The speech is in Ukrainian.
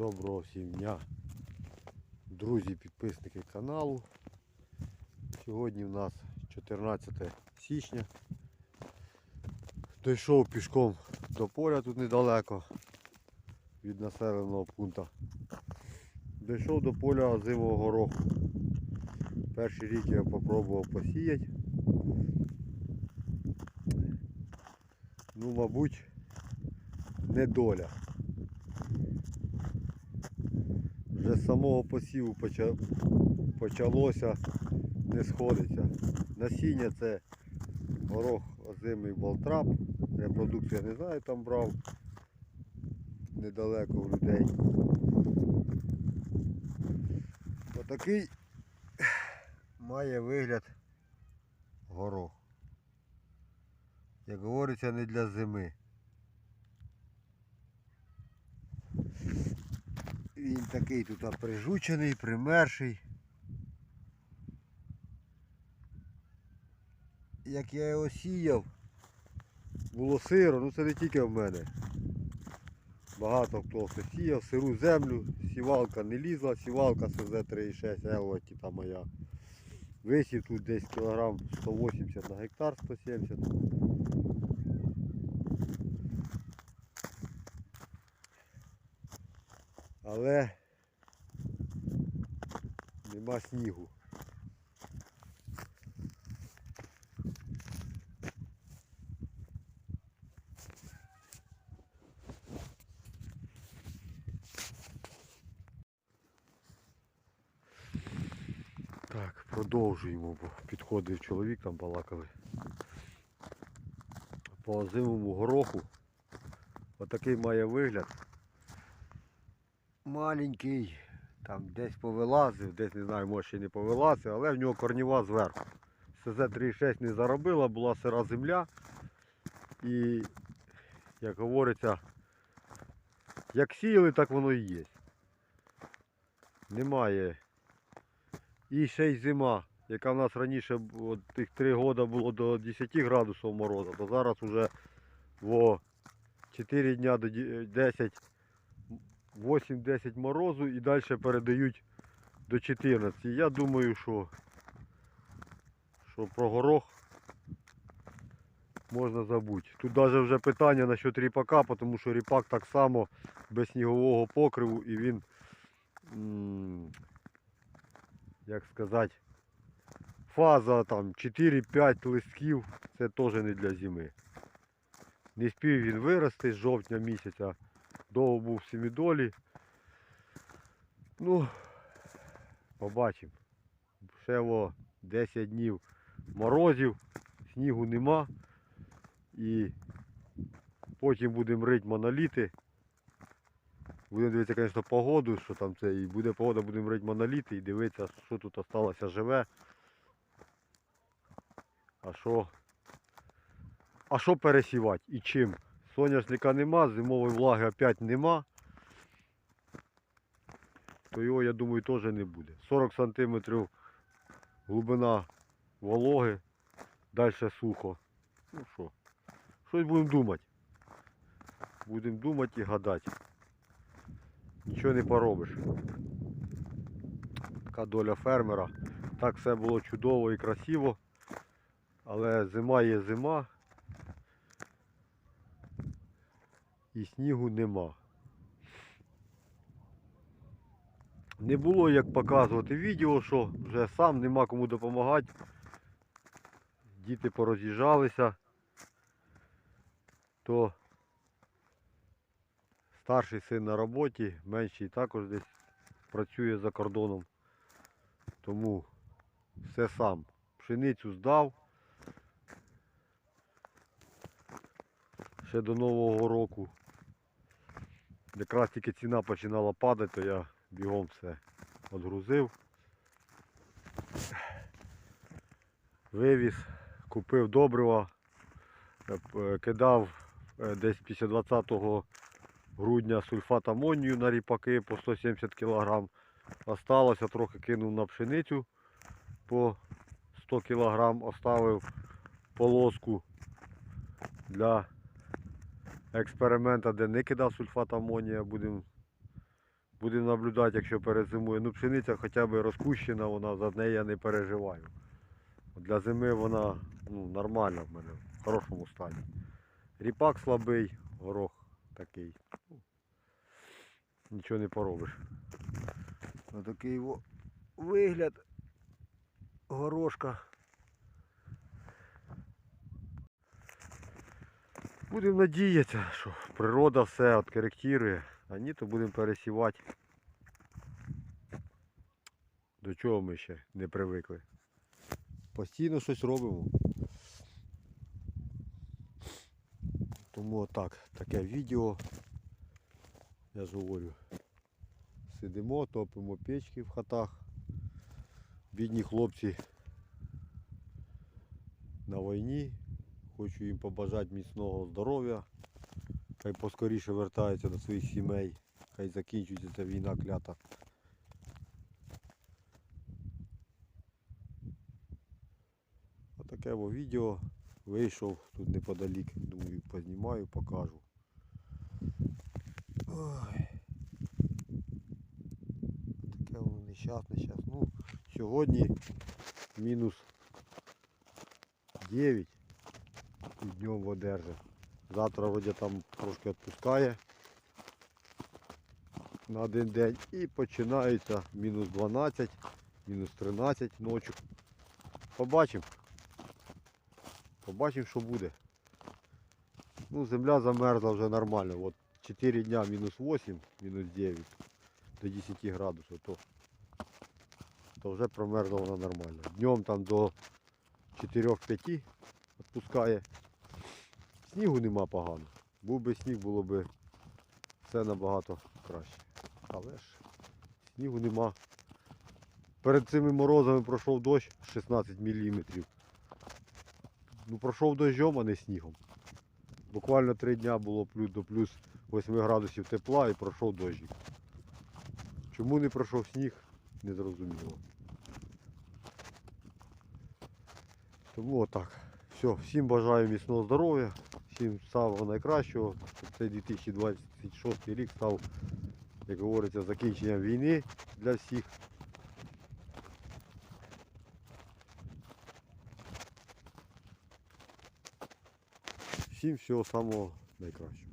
Доброго всім дня, друзі, підписники каналу. Сьогодні у нас 14 січня. Дійшов пішком до поля тут недалеко від населеного пункту. Дійшов до поля озимого гороху. Перший рік я спробував посіяти. Ну, мабуть, не доля. Вже з самого посіву почалося не сходиться. Насіння це горох озимий болтрап. Репродукцію я не знаю, там брав недалеко у людей. Отакий має вигляд горох. Як говориться, не для зими. Він такий тут прижучений, примерший. Як я його сіяв, було сиро, ну це не тільки в мене. Багато хто сіяв, сиру землю, сівалка не лізла, сівалка СЗ 3,6 Елоті та моя. Висів тут десь кілограм 180 на гектар 170. Але нема снігу. Так, продовжуємо, бо підходив чоловік, там балакали. По озимому гороху. Отакий має вигляд. Маленький, там десь повилазив, десь не знаю, може ще не повилазив, але в нього корніва зверху. СЗ-36 не заробила, була сира земля. І, як говориться, як сіяли, так воно і є. Немає. І ще й зима, яка в нас раніше от тих 3 роки було до 10 градусів морозу, то зараз вже во 4 дня до 10 8-10 морозу і далі передають до 14. Я думаю, що, що про горох можна забути. Тут навіть вже питання насчет ріпака, тому що ріпак так само без снігового покриву і він, як сказати, фаза там 4-5 листків, це теж не для зими. Не спів він вирости з жовтня місяця довго був в семідолі. Ну, побачимо. Ще во 10 днів морозів, снігу нема. І потім будемо рити моноліти. Будемо дивитися, звісно, погоду, що там це, і буде погода, будемо рити моноліти і дивитися, що тут залишилося живе. А що. А що пересівати і чим? Соняшника нема, зимової влаги опять нема. То його, я думаю, теж не буде. 40 см глибина вологи, далі сухо. Ну що, щось будемо думати. Будемо думати і гадати. Нічого не поробиш. Така доля фермера. Так все було чудово і красиво. Але зима є зима. І снігу нема. Не було як показувати відео, що вже сам нема кому допомагати. Діти пороз'їжджалися, то старший син на роботі, менший також десь працює за кордоном. Тому все сам. Пшеницю здав. Ще до Нового року. Якраз тільки ціна починала падати, то я бігом все відгрузив. Вивіз, купив добрива, е, кидав е, десь після 20 грудня сульфат амонію на ріпаки по 170 кг. Осталося трохи кинув на пшеницю по 100 кг, оставив полоску для експеримента, де не кидав сульфат амонія, будемо Будемо наблюдати, якщо перезимує. Ну, пшениця хоча б розпущена, вона за неї я не переживаю. Для зими вона ну, нормальна в мене, в хорошому стані. Ріпак слабий, горох такий. Нічого не поробиш. Ось такий вигляд горошка. Будемо надіятися, що природа все откоректує, а ні, то будемо пересівати. До чого ми ще не привикли. Постійно щось робимо. Тому отак, таке відео. Я ж говорю. Сидимо, топимо печки в хатах. Бідні хлопці на війні. Хочу їм побажати міцного здоров'я. Хай поскоріше вертаються до своїх сімей. Хай закінчується ця війна клята. Отаке во відео вийшов тут неподалік. Думаю, познімаю, покажу. Ой. Таке воно нещасне зараз. Ну, сьогодні мінус 9 і днем водержить. Завтра вроді там трошки відпускає на один день і починається мінус 12, мінус 13 ночі. Побачимо. Побачимо, що буде. Ну, земля замерзла вже нормально. От 4 дня мінус 8, мінус 9 до 10 градусів, то, то вже промерзла вона нормально. Днем там до 4-5 відпускає. Снігу нема погано. Був би сніг, було б все набагато краще. Але ж снігу нема. Перед цими морозами пройшов дощ 16 мм. Ну пройшов дощом, а не снігом. Буквально три дня було плюс до плюс 8 градусів тепла і пройшов дощик. Чому не пройшов сніг, не зрозуміло. Тому отак. Все, всім бажаю міцного здоров'я, всім самого найкращого. Цей 2026 рік став, як говориться, закінченням війни для всіх. Всім всього самого найкращого.